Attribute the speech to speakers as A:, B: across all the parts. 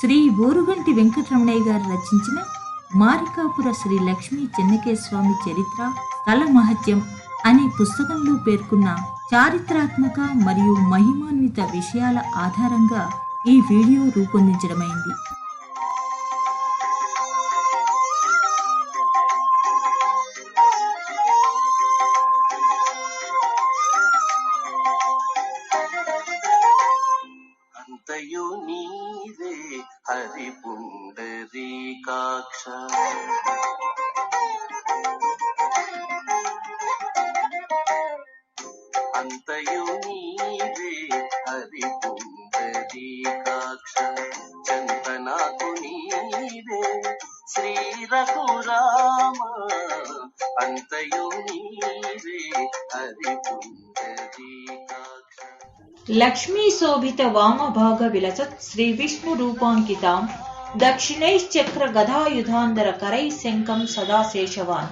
A: శ్రీ ఊరుగంటి వెంకటరమణయ్య గారు రచించిన మారికాపుర శ్రీ లక్ష్మీ చెన్నకేస్వామి చరిత్ర స్థల మహత్యం అనే పుస్తకంలో పేర్కొన్న చారిత్రాత్మక మరియు మహిమాన్విత విషయాల ఆధారంగా ఈ వీడియో రూపొందించడమైంది.
B: అంతయు నీవే హరి పుండరీకాక్ష అంతయు నీవే హరి పుండరీకాక్ష చంతనాకు నీవే శ్రీ రఘురామ అంతయు నీవే హరి పుండరీకాక్ష
C: లక్ష్మీ శోభిత వామభాగ విలసత్ శ్రీ విష్ణు రూపాంకితాం. దక్షిణైశ్చక్ర గదాయుధాంధర కరై శంఖం సదా శేషవాన్.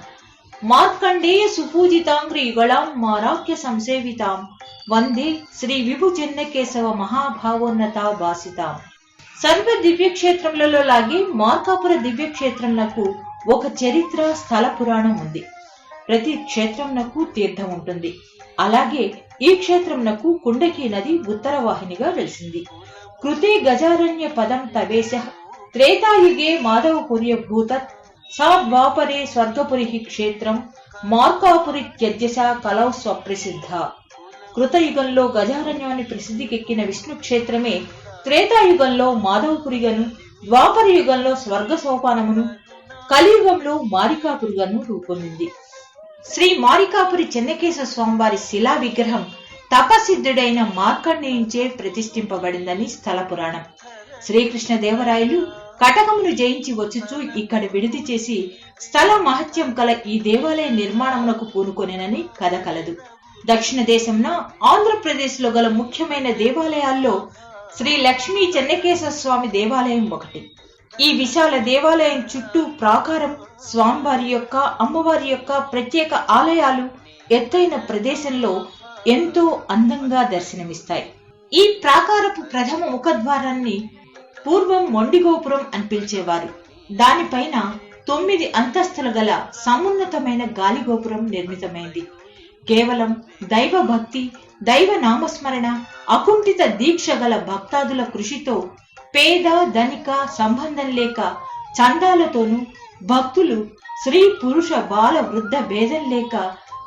C: మార్కండేయ సుపూజితాంగ్రి యుగళాం మారాఖ్య సంసేవితాం. వందే శ్రీ విభు చెన్నకేశవ మహాభావోన్నత భాసితాం. సర్వ దివ్యక్షేత్రములలో లాగే మార్కాపుర దివ్యక్షేత్రములకు ఒక చరిత్ర స్థల పురాణం ఉంది. ప్రతి క్షేత్రంనకు తీర్థం ఉంటుంది. అలాగే ఈ క్షేత్రంనకు కుండకి నది ఉత్తర వాహినిగా వెలిసింది. కృతే గజారణ్య పదం తవేశ త్రేతాయుగే మాధవపుర్య భూతత్ సా ద్వాపరే స్వర్గపురి క్షేత్రం మార్కాపురి త్యజ్యస కలౌ స్వప్రసిద్ధ. కృతయుగంలో గజారణ్యాన్ని ప్రసిద్ధికెక్కిన విష్ణు క్షేత్రమే త్రేతాయుగంలో మాధవపురిగను ద్వాపర యుగంలో స్వర్గ సోపానమును కలియుగంలో మారికాపురిగను రూపొందింది. శ్రీ మారికాపురి చెన్నకేశ్వర స్వామివారి శిలా విగ్రహం తపసిద్ధుడైన మార్కండేయుంచే ప్రతిష్ఠింపబడిందని స్థల పురాణం. శ్రీకృష్ణ దేవరాయలు కటకమును జయించి వచ్చుచూ ఇక్కడ విడిది చేసి స్థల మహత్యం కల ఈ దేవాలయ నిర్మాణమునకు పూనుకొనేనని కథ కలదు. దక్షిణ దేశంన ఆంధ్రప్రదేశ్లో గల ముఖ్యమైన దేవాలయాల్లో శ్రీ లక్ష్మీ చెన్నకేశ్వర స్వామి దేవాలయం ఒకటి. ఈ విశాల దేవాలయం చుట్టూ ప్రాకారం స్వామివారి యొక్క అమ్మవారి యొక్క ప్రత్యేక ఆలయాలు ఎత్తైన ప్రదేశంలో ఎంతో అందంగా దర్శనమిస్తాయి. ఈ ప్రాకారపు ప్రథమ ముఖద్వారాన్ని పూర్వం మొండిగోపురం అని పిలిచేవారు. దానిపైన తొమ్మిది అంతస్తుల గల సమున్నతమైన గాలిగోపురం నిర్మితమైంది. కేవలం దైవ భక్తి దైవ నామస్మరణ అకుంఠిత దీక్ష గల భక్తాదుల కృషితో పేద ధనిక సంబంధం లేక చందాలతోనూ భక్తులు స్త్రీ పురుష బాల వృద్ధ భేదం లేక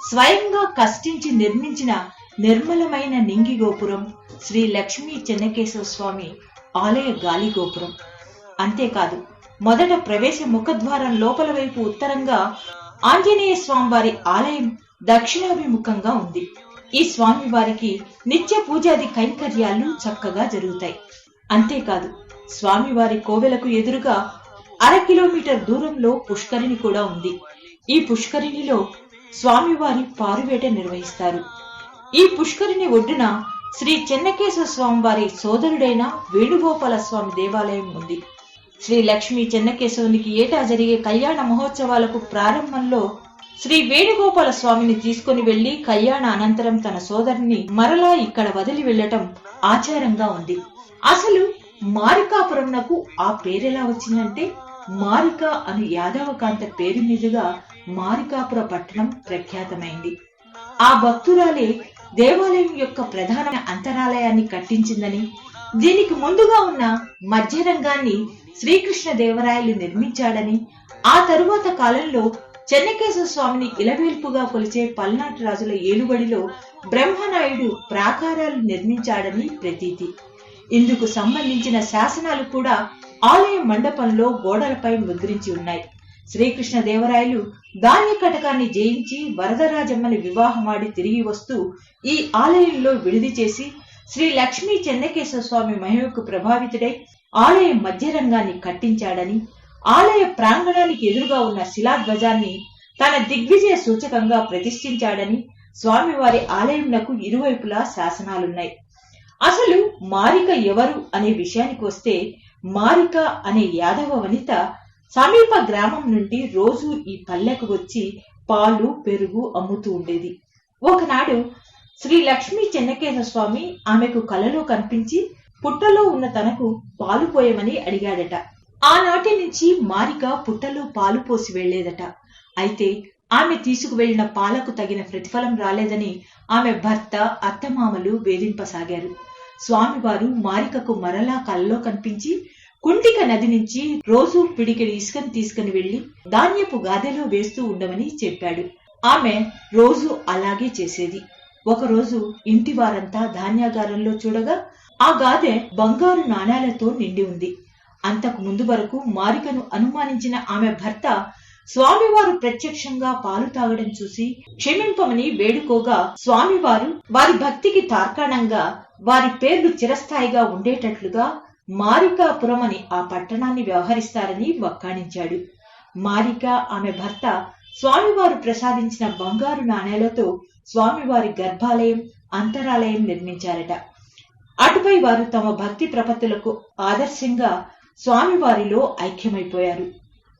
C: స్వయంగా కష్టించి నిర్మించిన నిర్మలమైన నింగి గోపురం శ్రీ లక్ష్మీ చెన్నకేశవ స్వామి ఆలయ గాలి గోపురం. అంతేకాదు మొదట ప్రవేశ ముఖద్వారం లోపల వైపు ఉత్తరంగా ఆంజనేయ స్వామివారి ఆలయం దక్షిణాభిముఖంగా ఉంది. ఈ స్వామివారికి నిత్య పూజాది కైంకర్యాలు చక్కగా జరుగుతాయి. అంతేకాదు స్వామివారి కోవెలకు ఎదురుగా అర కిలోమీటర్ దూరంలో పుష్కరిణి కూడా ఉంది. ఈ పుష్కరిణిలో స్వామివారి పారువేట నిర్వహిస్తారు. ఈ పుష్కరిణి ఒడ్డున శ్రీ చెన్నకేశ్వర స్వామివారి సోదరుడైన వేణుగోపాల స్వామి దేవాలయం ఉంది. శ్రీ లక్ష్మీ చెన్నకేశవునికి ఏటా జరిగే కళ్యాణ మహోత్సవాలకు ప్రారంభంలో శ్రీ వేణుగోపాల స్వామిని తీసుకుని వెళ్ళి కళ్యాణ అనంతరం తన సోదరుని మరలా ఇక్కడ వదిలి వెళ్ళటం ఆచారంగా ఉంది. అసలు మారికాపురంనకు ఆ పేరెలా వచ్చిందంటే మారిక అను యాదవకాంత పేరు మీదుగా మారికాపుర పట్టణం ప్రఖ్యాతమైంది. ఆ భక్తురాలే దేవాలయం యొక్క ప్రధాన అంతరాలయాన్ని కట్టించిందని దీనికి ముందుగా ఉన్న మధ్యరంగాన్ని శ్రీకృష్ణ దేవరాయలు నిర్మించాడని ఆ తరువాత కాలంలో చెన్నకేశ్వర స్వామిని ఇలవేల్పుగా కొలిచే పల్నాటి రాజుల ఏలుబడిలో బ్రహ్మనాయుడు ప్రాకారాలు నిర్మించాడని ప్రతీతి. ఇందుకు సంబంధించిన శాసనాలు కూడా ఆలయ మండపంలో గోడలపై ముద్రించి ఉన్నాయి. శ్రీకృష్ణ దేవరాయలు ధాన్య కటకాన్ని జయించి వరదరాజమ్మని వివాహమాడి తిరిగి వస్తూ ఈ ఆలయంలో విడిది చేసి శ్రీ లక్ష్మీ చెన్నకేశ్వర స్వామి మహిమకు ప్రభావితుడై ఆలయ మధ్య రంగాన్ని కట్టించాడని ఆలయ ప్రాంగణానికి ఎదురుగా ఉన్న శిలాధ్వజాన్ని తన దిగ్విజయ సూచకంగా ప్రతిష్ఠించాడని స్వామివారి ఆలయంనకు ఇరువైపులా శాసనాలున్నాయి. అసలు మారిక ఎవరు అనే విషయానికి వస్తే మారిక అనే యాదవ వనిత సమీప గ్రామం నుండి రోజు ఈ పల్లెకు వచ్చి పాలు పెరుగు అమ్ముతూ ఉండేది. ఒకనాడు శ్రీ లక్ష్మీ చెన్నకేశ్వర స్వామి ఆమెకు కలలో కనిపించి పుట్టలో ఉన్న తనకు పాలు పోయమని అడిగాడట. ఆనాటి నుంచి మారిక పుట్టలో పాలు పోసి వెళ్ళేదట అయితే ఆమె తీసుకువెళ్ళిన పాలకు తగిన ప్రతిఫలం రాలేదని ఆమె భర్త అత్తమామలు వేధింపసాగారు. స్వామివారు మారికకు మరలా కల్లో కనిపించి కుంటిక నది నుంచి రోజు పిడికెడు ఇసుకను తీసుకుని వెళ్ళి ధాన్యపు గాదెలో వేస్తూ ఉండమని చెప్పాడు. ఆమె రోజు అలాగే చేసేది. ఒకరోజు ఇంటి వారంతా ధాన్యాగారంలో చూడగా ఆ గాదె బంగారు నాణేలతో నిండి ఉంది. అంతకు ముందు వరకు మారికను అనుమానించిన ఆమె భర్త స్వామివారు ప్రత్యక్షంగా పాలు తాగడం చూసి క్షమింపమని వేడుకోగా స్వామివారు వారి భక్తికి తార్కాణంగా వారి పేర్లు చిరస్థాయిగా ఉండేటట్లుగా మారికాపురం అని ఆ పట్టణాన్ని వ్యవహరిస్తారని వక్కాణించాడు. మారిక ఆమె భర్త స్వామివారు ప్రసాదించిన బంగారు నాణేలతో స్వామివారి గర్భాలయం అంతరాలయం నిర్మించారట. అటుపై వారు తమ భక్తి ప్రపత్తులకు ఆదర్శంగా స్వామివారిలో ఐక్యమైపోయారు.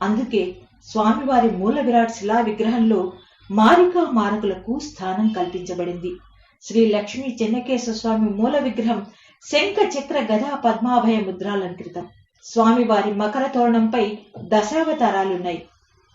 C: అందుకే స్వామివారి మూల విరాట్ శిలా విగ్రహంలో మారికా మారకులకు స్థానం కల్పించబడింది. శ్రీ లక్ష్మీ చెన్నకేశ్వర స్వామి మూల విగ్రహం శంఖ చక్ర గదా పద్మాభయ ముద్రాలంకృతం. స్వామివారి మకర తోరణంపై దశావతారాలున్నాయి.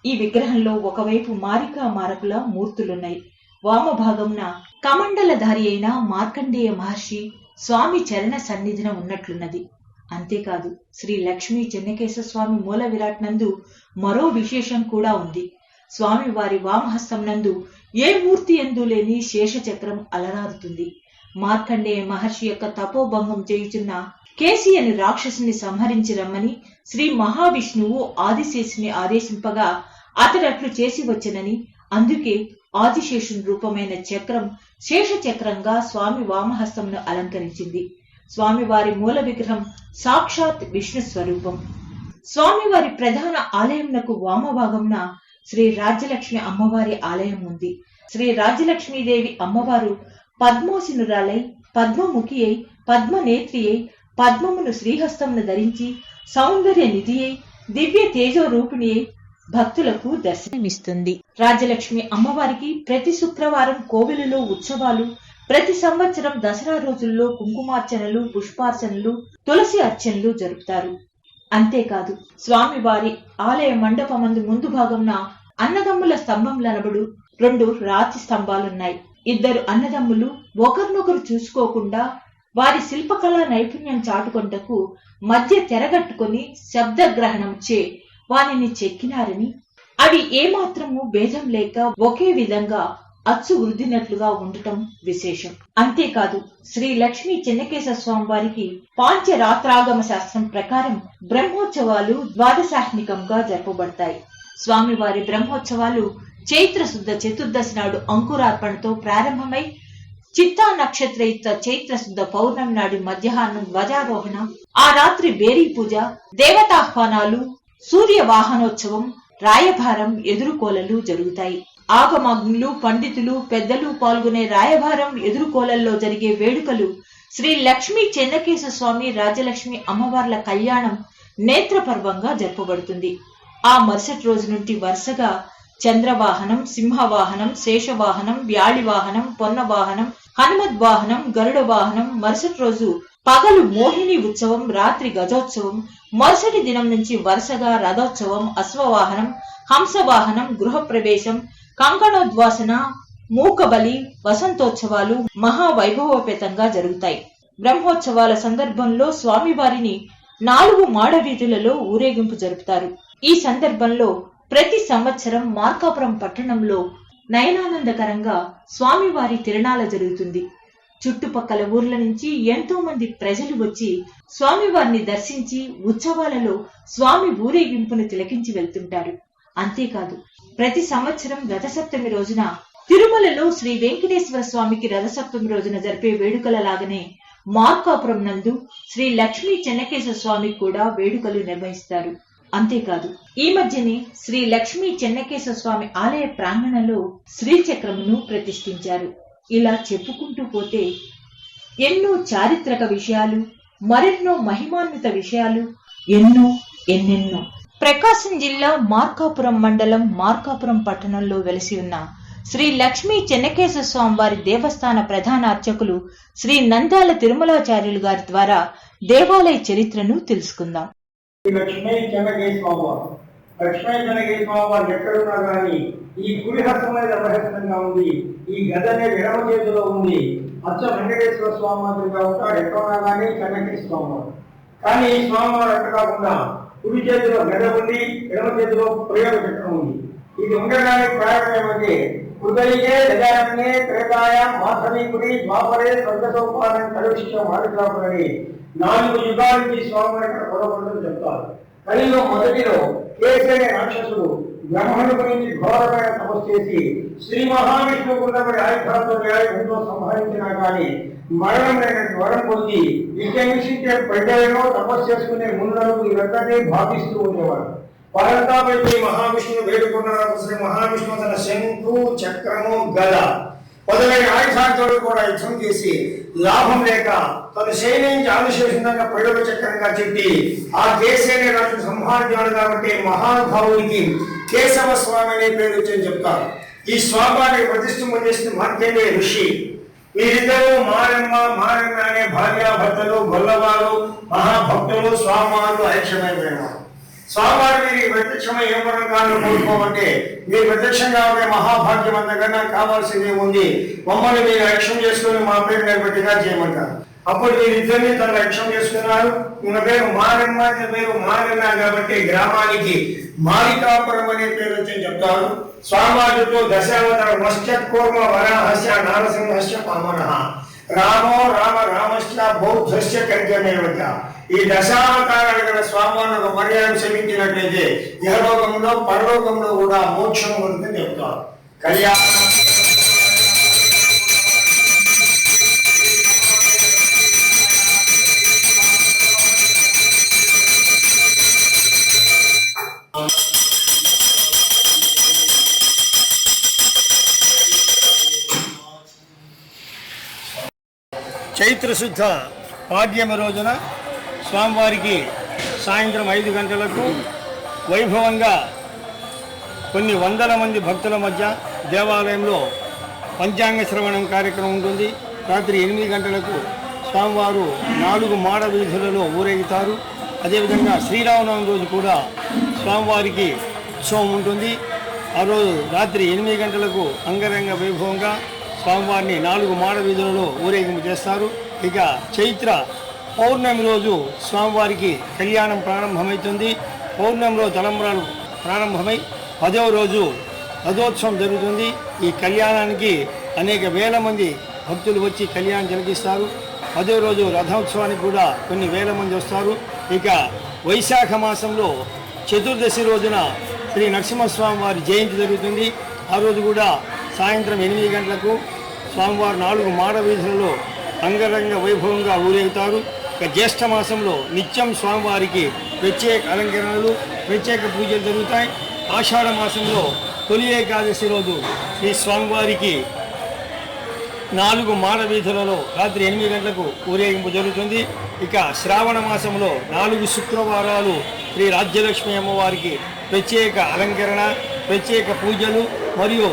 C: ఈ విగ్రహంలో ఒకవైపు మారికా మారకుల మూర్తులున్నాయి. వామభాగంన కమండలధారి అయిన మార్కండేయ మహర్షి స్వామి చరణ సన్నిధిన ఉన్నట్లున్నది. అంతేకాదు శ్రీ లక్ష్మీ చెన్నకేశ్వర స్వామి మూల విరాట్ నందు మరో విశేషం కూడా ఉంది. స్వామి వారి వామహస్తం నందు ఏ మూర్తి ఎందు లేని శేషచక్రం అలరారుతుంది. మార్కండేయ మహర్షి యొక్క తపోభంగం చేయుచున్న కేసి అని రాక్షసుని సంహరించి రమ్మని శ్రీ మహావిష్ణువు ఆదిశేషుని ఆదేశింపగా అతడట్లు చేసి వచ్చనని అందుకే ఆదిశేషుని రూపమైన చక్రం శేష చక్రంగా స్వామి వామహస్తంను అలంకరించింది. స్వామివారి మూల విగ్రహం సాక్షాత్ విష్ణు స్వరూపం. స్వామివారి ప్రధాన ఆలయంనకు వామభాగంన శ్రీ రాజ్యలక్ష్మి అమ్మవారి ఆలయం ఉంది. శ్రీ రాజ్యలక్ష్మీదేవి అమ్మవారు పద్మోసినురాలై పద్మముఖి అయి పద్మనేత్రి అయి పద్మమును శ్రీహస్తమును ధరించి సౌందర్య నిధి అయి దివ్య తేజో రూపిణి అయి భక్తులకు దర్శనమిస్తుంది. రాజ్యలక్ష్మి అమ్మవారికి ప్రతి శుక్రవారం కోవెలలో ఉత్సవాలు ప్రతి సంవత్సరం దసరా రోజుల్లో కుంకుమార్చనలు పుష్పార్చనలు తులసి అర్చనలు జరుపుతారు. అంతేకాదు స్వామివారి ఆలయ మండపమందు ముందు భాగంన అన్నదమ్ముల స్తంభంలనబడు రెండు రాతి స్తంభాలున్నాయి. ఇద్దరు అన్నదమ్ములు ఒకరినొకరు చూసుకోకుండా వారి శిల్పకళా నైపుణ్యం చాటుకొంటకు మధ్య తెరగట్టుకొని శబ్దగ్రహణం చే వానిని చెక్కినారని. అవి ఏమాత్రము భేదం లేక ఒకే విధంగా అచ్చు వృద్ధినట్లుగా ఉండటం విశేషం. అంతేకాదు శ్రీ లక్ష్మీ చెన్నకేశవ స్వామి వారికి పాంచరాత్రాగమ శాస్త్రం ప్రకారం బ్రహ్మోత్సవాలు ద్వాదశాహ్నికంగా జరపబడతాయి. స్వామివారి బ్రహ్మోత్సవాలు చైత్ర శుద్ధ చతుర్దశి నాడు అంకురార్పణతో ప్రారంభమై చిత్తా నక్షత్రయుక్త చైత్ర శుద్ధ పౌర్ణమి నాడు మధ్యాహ్నం ధ్వజారోహణ ఆ రాత్రి బేరీ పూజ దేవతాహ్వానాలు సూర్య వాహనోత్సవం రాయభారం ఎదురుకోలలు జరుగుతాయి. ఆగమగ్నులు పండితులు పెద్దలు పాల్గొనే రాయభారం ఎదురుకోలల్లో జరిగే వేడుకలు. శ్రీ లక్ష్మీ చెన్నకేశ స్వామి రాజలక్ష్మి అమ్మవార్ల కళ్యాణం నేత్రపర్వంగా జరపబడుతుంది. ఆ మరుసటి రోజు నుండి వరుసగా చంద్రవాహనం సింహవాహనం శేషవాహనం వ్యాళివాహనం వాహనం పొన్న హనుమద్ వాహనం గరుడ వాహనం మరుసటి రోజు పగలు మోహిని ఉత్సవం రాత్రి గజోత్సవం మరుసటి దినం నుంచి వరుసగా రథోత్సవం అశ్వవాహనం హంసవాహనం గృహప్రవేశం కంకణోద్వాసన మూకబలి వసంతోత్సవాలు మహావైభవోపేతంగా జరుగుతాయి. బ్రహ్మోత్సవాల సందర్భంలో స్వామివారిని నాలుగు మాడవీధులలో ఊరేగింపు జరుపుతారు. ఈ సందర్భంలో ప్రతి సంవత్సరం మార్కాపురం పట్టణంలో నయనానందకరంగా స్వామివారి తిరణాల జరుగుతుంది. చుట్టుపక్కల ఊర్ల నుంచి ఎంతో మంది ప్రజలు వచ్చి స్వామివారిని దర్శించి ఉత్సవాలలో స్వామి ఊరేగింపును తిలకించి వెళ్తుంటారు. అంతేకాదు ప్రతి సంవత్సరం రథసప్తమి రోజున తిరుమలలో శ్రీ వెంకటేశ్వర స్వామికి రథసప్తమి రోజున జరిపే వేడుకల లాగానే మార్కాపురం నందు శ్రీ లక్ష్మీ చెన్నకేశ్వర స్వామికి కూడా వేడుకలు నిర్వహిస్తారు. అంతేకాదు ఈ మధ్యనే శ్రీ లక్ష్మీ చెన్నకేశ్వర స్వామి ఆలయ ప్రాంగణంలో శ్రీచక్రమును ప్రతిష్ఠించారు. ఇలా చెప్పుకుంటూ పోతే ఎన్నో చారిత్రక విషయాలు మరెన్నో మహిమాన్విత విషయాలు ఎన్నో ఎన్నెన్నో ప్రకాశం జిల్లా మార్కాపురం మండలం మార్కాపురం పట్టణంలో వెలసి ఉన్న శ్రీ లక్ష్మీ చెన్నకేశ్వర స్వామివారి దేవస్థాన ప్రధాన అర్చకులు శ్రీ నంద్యాల తిరుమలాచార్యులు గారి ద్వారా దేవాలయ చరిత్రను తెలుసుకుందాం.
D: ఈ లక్ష్మీ చెన్నకేశ్వర స్వామి లక్ష్మీ చెన్నకేశ్వర ఎక్కడున్నా కానీ ఈ కుడి హస్తం అనేది అపహస్తంగా ఉంది. ఈ గద అనేది ఎడమ చేతిలో ఉంది. అచ్చ వెంకటేశ్వర స్వామి మాదిరిగా ఉంటాడు. ఎక్కడున్నా కానీ చెన్నకేశ్వర స్వామి కానీ ఈ స్వామివారు ఎక్కడ కాకుండా కుడి చేతిలో గద ఉంది ఎడమ చేతిలో ప్రయోగ చక్రం ఉంది. ఇది ఉండడానికి కారణం ఏమంటే హృదయే గజారణ్యే త్రేతాయ మాధవీపురి ద్వాపరే స్వర్గసోపానం కలుష్యం మాదిరాపురని నాలుగు యుగాలకి స్వామి ఇక్కడ పొడవడం చెప్తారు. కలిలో మొదటిలో కేసీ రాక్షసుడు బ్రహ్మను గురించి ఘోరమైన తపస్సు చేసి శ్రీ మహావిష్ణువు ఉన్నటువంటి ఆయుధాలతో ఎంతో సంహరించినా కానీ మరణం లేనటువంటి వరం పొంది విజయించే ప్రజలను తపస్సు చేసుకునే మునులను ఇదంతా భావిస్తూ ఉండేవాడు పరంతాపై మహావిష్ణువు వేడుకున్నారు శ్రీ మహావిష్ణువు తన శంకు చక్రము గద మొదలైన ఆయుధాలతో కూడా యుద్ధం చేసి లాభం లేక తన సైన్యం ఆదిశేషంగా ప్రయోగ చక్రంగా చెప్పి ఆ కేసీనే రాజు సంహార్జుడు కాబట్టి మహానుభావునికి కేశవ స్వామి అనే పేరు వచ్చని చెప్తారు. ఈ స్వామిని ప్రతిష్ఠింప చేసిన మార్కేంద్ర ఋషి వీరిద్దరూ మారమ్మ మారమ్మ అనే భార్యాభర్తలు గొల్లవారు మహాభక్తులు స్వామివారు ఐక్యమైపోయినారు స్వామివారి మీరు ప్రత్యక్షమై ఏ పరంగాను కోరుకోమంటే మీరు ప్రత్యక్షంగా ఉండే మహాభాగ్యం అంతకన్నా కావాల్సింది ఉంది. మమ్మల్ని మీరు లక్ష్యం చేసుకుని మా పేరు నిలబెట్టిగా చేయమంటారు. అప్పుడు మీరు ఇద్దరిని తన లక్ష్యం చేసుకున్నారు. ఈయన పేరు మారమ్మ పేరు మారన్న కాబట్టి గ్రామానికి మాలికాపురం అనే పేరు వచ్చి చెప్తారు. స్వామివారితో దశావతారం మత్స్య కూర్మ వరాహస్య నారసింహస్య పామన. రామో రామ రామశ్చ బౌద్ధస్య కంకమేవచ ఈ దశావతారాలు గల స్వామివారిని ఒక పర్యాయం శ్రమించినట్లయితే ఇహలోకంలో పరలోకంలో కూడా మోక్షం ఉంటుందని చెప్తారు కళ్యాణ చైత్ర శుద్ధ పాడ్యమి రోజున స్వామివారికి సాయంత్రం ఐదు గంటలకు వైభవంగా కొన్ని వందల మంది భక్తుల మధ్య దేవాలయంలో పంచాంగ శ్రవణం కార్యక్రమం ఉంటుంది. రాత్రి ఎనిమిది గంటలకు స్వామివారు నాలుగు మాడ వీధులలో ఊరేగుతారు. అదేవిధంగా శ్రీరామనవమి రోజు కూడా స్వామివారికి ఉత్సవం ఉంటుంది. ఆ రోజు రాత్రి ఎనిమిది గంటలకు అంగరంగ వైభవంగా స్వామివారిని నాలుగు మాడ వీధులలో ఊరేగింపు చేస్తారు. ఇక చైత్ర పౌర్ణమి రోజు స్వామివారికి కళ్యాణం ప్రారంభమవుతుంది పౌర్ణమిలో తలంబ్రాలు ప్రారంభమై పదవ రోజు రథోత్సవం జరుగుతుంది. ఈ కళ్యాణానికి అనేక వేల మంది భక్తులు వచ్చి కళ్యాణం జరిగిస్తారు. పదో రోజు రథోత్సవానికి కూడా కొన్ని వేల మంది వస్తారు. ఇక వైశాఖ మాసంలో చతుర్దశి రోజున శ్రీ నరసింహస్వామి వారి జయంతి జరుగుతుంది. ఆ రోజు కూడా సాయంత్రం ఎనిమిది గంటలకు స్వామివారు నాలుగు మాడ వీధులలో అంగరంగ వైభవంగా ఊరేగుతారు. ఇక జ్యేష్ఠ మాసంలో నిత్యం స్వామివారికి ప్రత్యేక అలంకరణలు ప్రత్యేక పూజలు జరుగుతాయి. ఆషాఢ మాసంలో తొలి ఏకాదశి రోజు శ్రీ స్వామివారికి నాలుగు మాడ వీధులలో రాత్రి ఎనిమిది గంటలకు ఊరేగింపు జరుగుతుంది. ఇక శ్రావణ మాసంలో నాలుగు శుక్రవారాలు శ్రీ రాజ్యలక్ష్మి అమ్మవారికి ప్రత్యేక అలంకరణ ప్రత్యేక పూజలు మరియు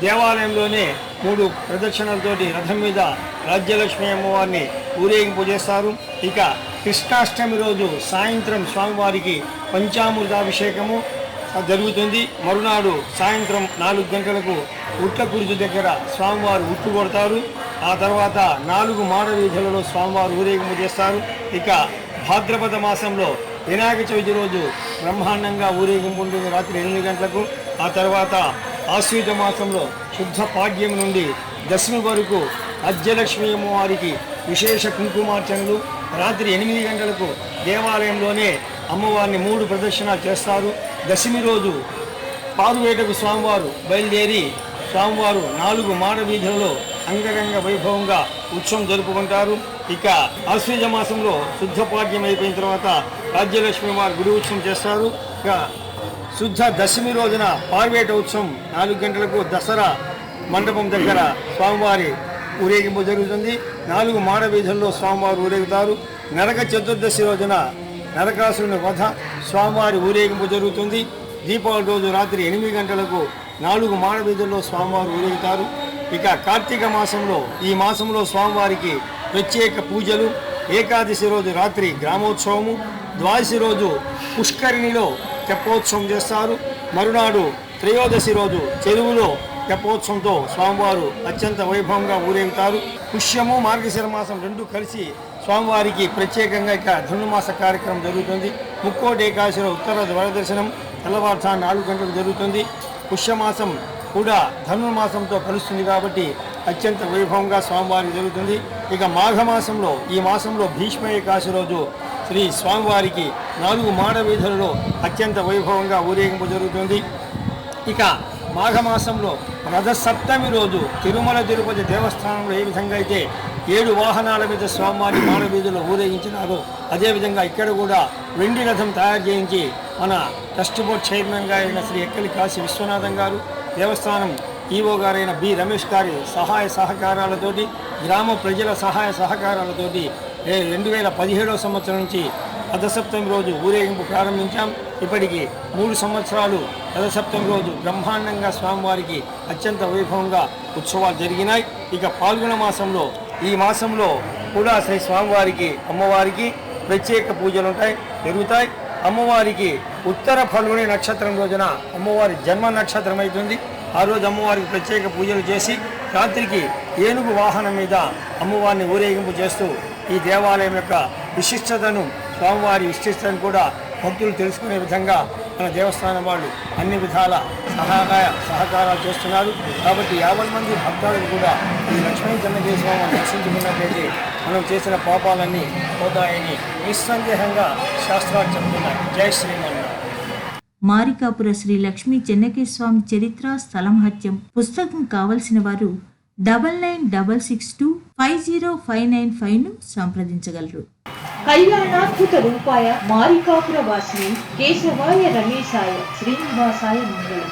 D: దేవాలయంలోనే మూడు ప్రదక్షిణలతోటి రథం మీద రాజ్యలక్ష్మి అమ్మవారిని ఊరేగింపు చేస్తారు. ఇక కృష్ణాష్టమి రోజు సాయంత్రం స్వామివారికి పంచామృతాభిషేకము జరుగుతుంది. మరునాడు సాయంత్రం నాలుగు గంటలకు ఉట్ల దగ్గర స్వామివారు ఉట్టు కొడతారు. ఆ తర్వాత నాలుగు మాడ వీధులలో స్వామివారు ఊరేగింపు చేస్తారు. ఇక భాద్రపద మాసంలో వినాయక చవితి రోజు బ్రహ్మాండంగా ఊరేగింపు ఉంటుంది రాత్రి ఎనిమిది గంటలకు. ఆ తర్వాత ఆశ్వీత మాసంలో శుద్ధ పాడ్యం నుండి దశమి వరకు అజ్యలక్ష్మి అమ్మవారికి విశేష కుంకుమార్చనలు. రాత్రి ఎనిమిది గంటలకు దేవాలయంలోనే అమ్మవారిని మూడు ప్రదర్శన చేస్తారు. దశమి రోజు పారువేటకు స్వామివారు బయలుదేరి స్వామివారు నాలుగు మాడ వీధులలో అంగరంగ వైభవంగా ఉత్సవం జరుపుకుంటారు. ఇక ఆశ్వీజ మాసంలో శుద్ధపాడ్యం అయిపోయిన తర్వాత రాజ్యలక్ష్మి వారు గుడి ఉత్సవం చేస్తారు. ఇక శుద్ధ దశమి రోజున పార్వేట ఉత్సవం నాలుగు గంటలకు దసరా మండపం దగ్గర స్వామివారి ఊరేగింపు జరుగుతుంది. నాలుగు మాడ వీధుల్లో స్వామివారు ఊరేగుతారు. నరక చతుర్దశి రోజున నరకాసురుని వధ స్వామివారి ఊరేగింపు జరుగుతుంది. దీపావళి రోజు రాత్రి ఎనిమిది గంటలకు నాలుగు మాడ వీధుల్లో స్వామివారు ఊరేగుతారు. ఇక కార్తీక మాసంలో ఈ మాసంలో స్వామివారికి ప్రత్యేక పూజలు. ఏకాదశి రోజు రాత్రి గ్రామోత్సవము. ద్వాదశి రోజు పుష్కరిణిలో తెప్పోత్సవం చేస్తారు. మరునాడు త్రయోదశి రోజు చెరువులో తెప్పోత్సవంతో స్వామివారు అత్యంత వైభవంగా ఊరేగుతారు. పుష్యము మార్గశిర మాసం రెండు కలిసి స్వామివారికి ప్రత్యేకంగా ఇక ధనుమాస కార్యక్రమం జరుగుతుంది. ముక్కోటి ఏకాదశిలో ఉత్తర ద్వారదర్శనం తెల్లవారుజాము నాలుగు గంటలకు జరుగుతుంది. పుష్యమాసం కూడా ధనుర్మాసంతో కలుస్తుంది కాబట్టి అత్యంత వైభవంగా స్వామివారికి జరుగుతుంది. ఇక మాఘమాసంలో ఈ మాసంలో భీష్మ ఏకాశి రోజు శ్రీ స్వామివారికి నాలుగు మాడ వీధులలో అత్యంత వైభవంగా ఊరేగింపు జరుగుతుంది. ఇక మాఘమాసంలో రథసప్తమి రోజు తిరుమల తిరుపతి దేవస్థానంలో ఏ విధంగా అయితే ఏడు వాహనాల మీద స్వామివారి మానవీధులు ఊరేగించినారో అదేవిధంగా ఇక్కడ కూడా వెండి రథం తయారు చేయించి మన ట్రస్ట్ బోర్డ్ చైర్మన్గా అయిన శ్రీ ఎక్కలి కాశీ విశ్వనాథం గారు దేవస్థానం ఈవో గారైన బి రమేష్ గారి సహాయ సహకారాలతోటి గ్రామ ప్రజల సహాయ సహకారాలతోటి రెండు వేల పదిహేడవ సంవత్సరం నుంచి రథసప్తమి రోజు ఊరేగింపు ప్రారంభించాం. ఇప్పటికి మూడు సంవత్సరాలు రథసప్తమి రోజు బ్రహ్మాండంగా స్వామివారికి అత్యంత వైభవంగా ఉత్సవాలు జరిగినాయి. ఇక పాల్గొన మాసంలో ఈ మాసంలో కూడా శ్రీ స్వామివారికి అమ్మవారికి ప్రత్యేక పూజలు ఉంటాయి జరుగుతాయి. అమ్మవారికి ఉత్తర ఫల్గుని నక్షత్రం రోజున అమ్మవారి జన్మ నక్షత్రం అవుతుంది. ఆ రోజు అమ్మవారికి ప్రత్యేక పూజలు చేసి రాత్రికి ఏనుగు వాహనం మీద అమ్మవారిని ఊరేగింపు చేస్తూ ఈ దేవాలయం యొక్క విశిష్టతను స్వామివారి విశిష్టతను కూడా భక్తులు తెలుసుకునే విధంగా మన దేవస్థానం వాళ్ళు అన్ని విధాల సహాయ సహకారాలు చేస్తున్నారు. కాబట్టి యాభై మంది భక్తులకు కూడా ఈ లక్ష్మీ జన్మదేశం దర్శించుకున్నట్లయితే మనం చేసిన పాపాలన్నీ పోతాయని నిస్సందేహంగా శాస్త్రాలు చెప్తున్నాయి. జై శ్రీమన్
A: మారికాపుర శ్రీ లక్ష్మీ చెన్నకేస్వామి చరిత్ర స్థలం హత్యం. పుస్తకం కావలసిన వారు double nine double six two five zero five nine ఫైవ్ను సంప్రదించగలరు.
C: కళ్యాణాద్భుత రూపాయ మారికాపుర వాసిని కేశవాయ రమేశాయ శ్రీనివాసాయ మంగళం